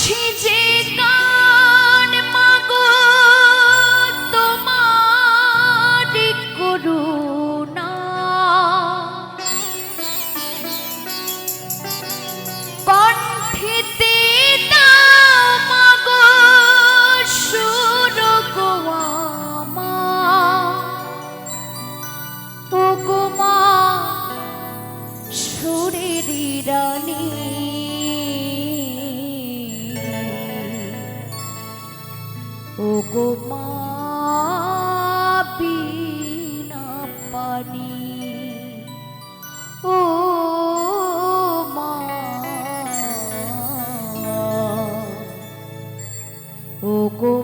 আছে যে গান মাগো তোমার করুণা। কণ্ঠেতে মাগো সুর গোয়ামা ও গোমা সুরের রানী। গো মা বিনা পানি। ও মা। ও গো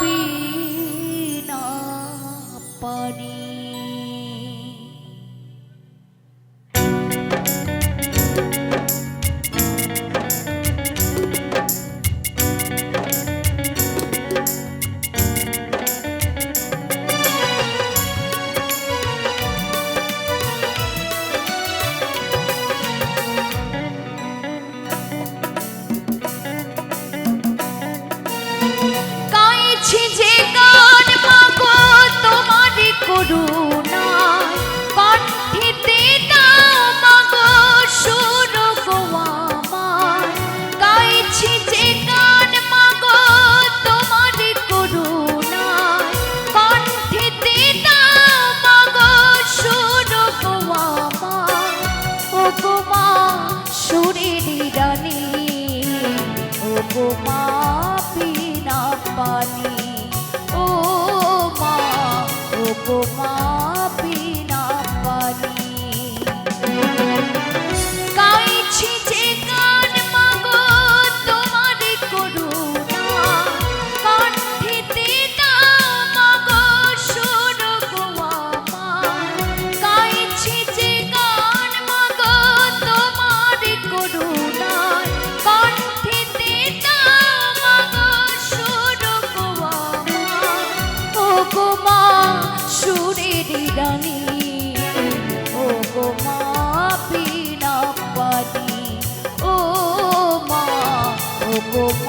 বিনা পানি। গাইছি যে গান মাগো তোমার করুণা কণ্ঠেতে দাও মাগো সুর গো আমার গাইছি যে গান মাগো তোমার করুণা কণ্ঠেতে দাও মাগো সুর গো আমার ও গো মা, সুরের রানী ও গো মা। গো মা ও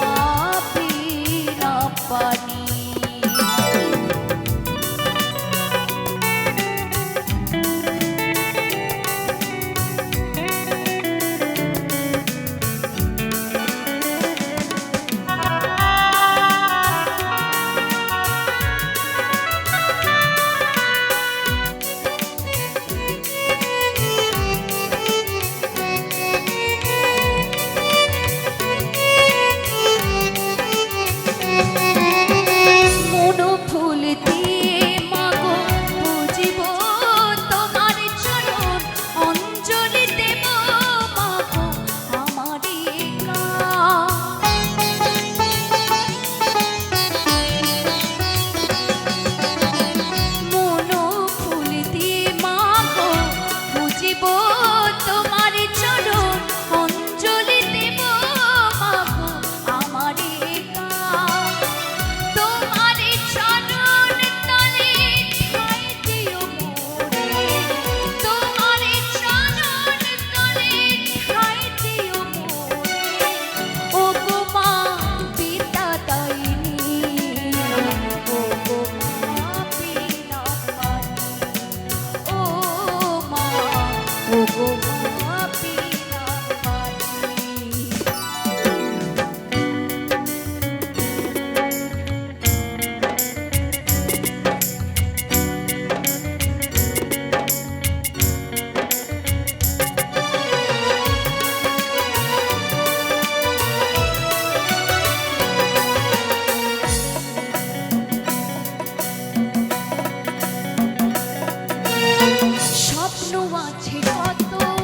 আছে কত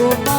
মা।